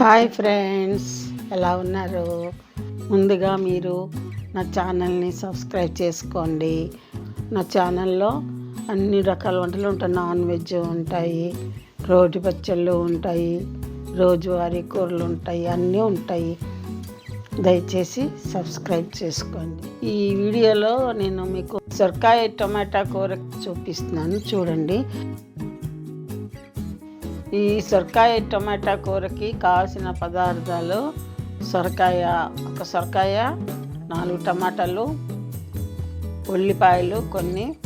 Hi friends ఎలా ఉన్నారు? ముందుగా మీరు నా ఛానల్ని సబ్స్క్రైబ్ చేసుకోండి. నా ఛానల్లో అన్ని రకాల వంటలు ఉంటాయి. నాన్ వెజ్ ఉంటాయి రోటి పచ్చళ్ళు ఉంటాయి రోజువారీ కూరలు ఉంటాయి అన్నీ ఉంటాయి. దయచేసి సబ్స్క్రైబ్ చేసుకోండి. ఈ వీడియోలో నేను మీకు సొరకాయ టమాటా కూర చూపిస్తున్నాను. చూడండి. ఈ సొరకాయ టమాటా కూరకి కావాల్సిన పదార్థాలు సొరకాయ ఒక సొరకాయ నాలుగు టమాటాలు ఉల్లిపాయలు కొన్ని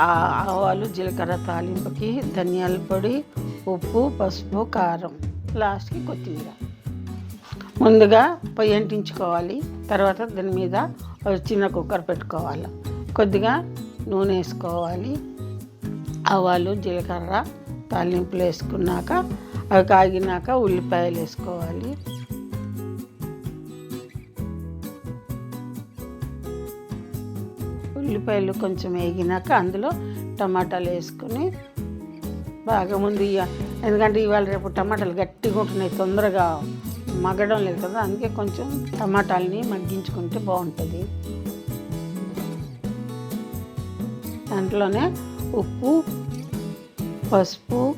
ఆవాలు జీలకర్ర తాలింపుకి ధనియాల పొడి ఉప్పు పసుపు కారం. లాస్ట్కి కొత్తిమీర. ముందుగా పొయ్యి అంటించుకోవాలి. తర్వాత దాని మీద చిన్న కుక్కర్ పెట్టుకోవాలి. కొద్దిగా నూనె వేసుకోవాలి. ఆవాలు జీలకర్ర తాలింపులు వేసుకున్నాక అవి కాగినాక ఉల్లిపాయలు వేసుకోవాలి. ఉల్లిపాయలు కొంచెం వేగినాక అందులో టమాటాలు వేసుకొని బాగా ముందు ఎందుకంటే ఇవాళ రేపు టమాటాలు గట్టిగా ఉంటున్నాయి తొందరగా మగ్గడం లేదు కదా అందుకే కొంచెం టమాటాలని మగ్గించుకుంటే బాగుంటుంది. దాంట్లోనే ఉప్పు పసుపు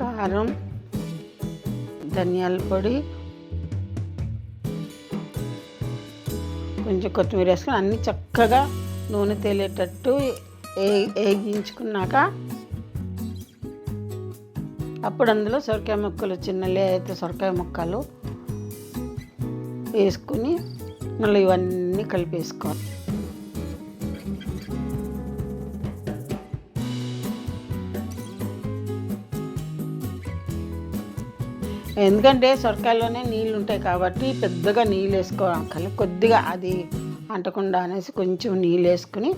కారం ధనియాల పొడి కొంచెం కొత్తిమీర వేసుకొని అన్నీ చక్కగా నూనె తేలేటట్టు ఏ వేగించుకున్నాక అప్పుడు అందులో సొరకాయ ముక్కలు చిన్న అయితే సొరకాయ ముక్కలు వేసుకుని మళ్ళీ ఇవన్నీ కలిపేసుకోవాలి. ఎందుకంటే సొరకాయలోనే నీళ్ళు ఉంటాయి కాబట్టి పెద్దగా నీళ్ళు వేసుకోవాలి కొద్దిగా అది అంటకుండా అనేసి కొంచెం నీళ్ళు వేసుకుని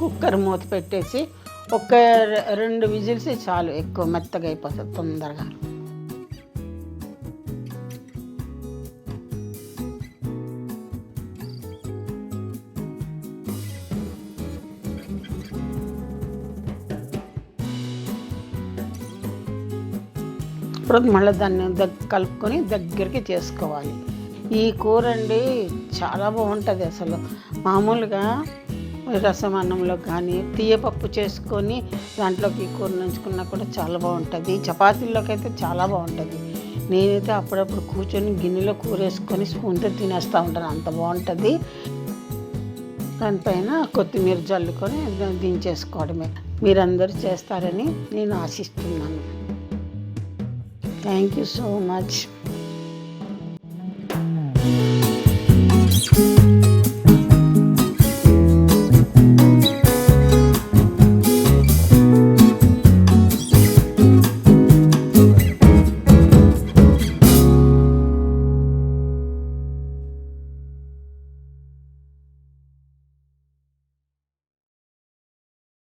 కుక్కర్ మూత పెట్టేసి ఒక రెండు విజిల్స్ చాలు. ఎక్కువ మెత్తగా అయిపోతుంది తొందరగా. అప్పుడు మళ్ళీ దాన్ని దగ్గ కలుపుకొని దగ్గరికి చేసుకోవాలి. ఈ కూర అండి చాలా బాగుంటుంది అసలు. మామూలుగా రసం అన్నంలో కానీ తీయపప్పు చేసుకొని దాంట్లోకి ఈ కూర నుంచుకున్నా కూడా చాలా బాగుంటుంది. చపాతీల్లోకి అయితే చాలా బాగుంటుంది. నేనైతే అప్పుడప్పుడు కూర్చొని గిన్నెలో కూర వేసుకొని స్పూన్తో తినేస్తూ ఉంటాను. అంత బాగుంటుంది. దానిపైన కొత్తిమీర జల్లుకొని దించేసుకోవడమే. మీరందరూ చేస్తారని నేను ఆశిస్తున్నాను. Thank you so much.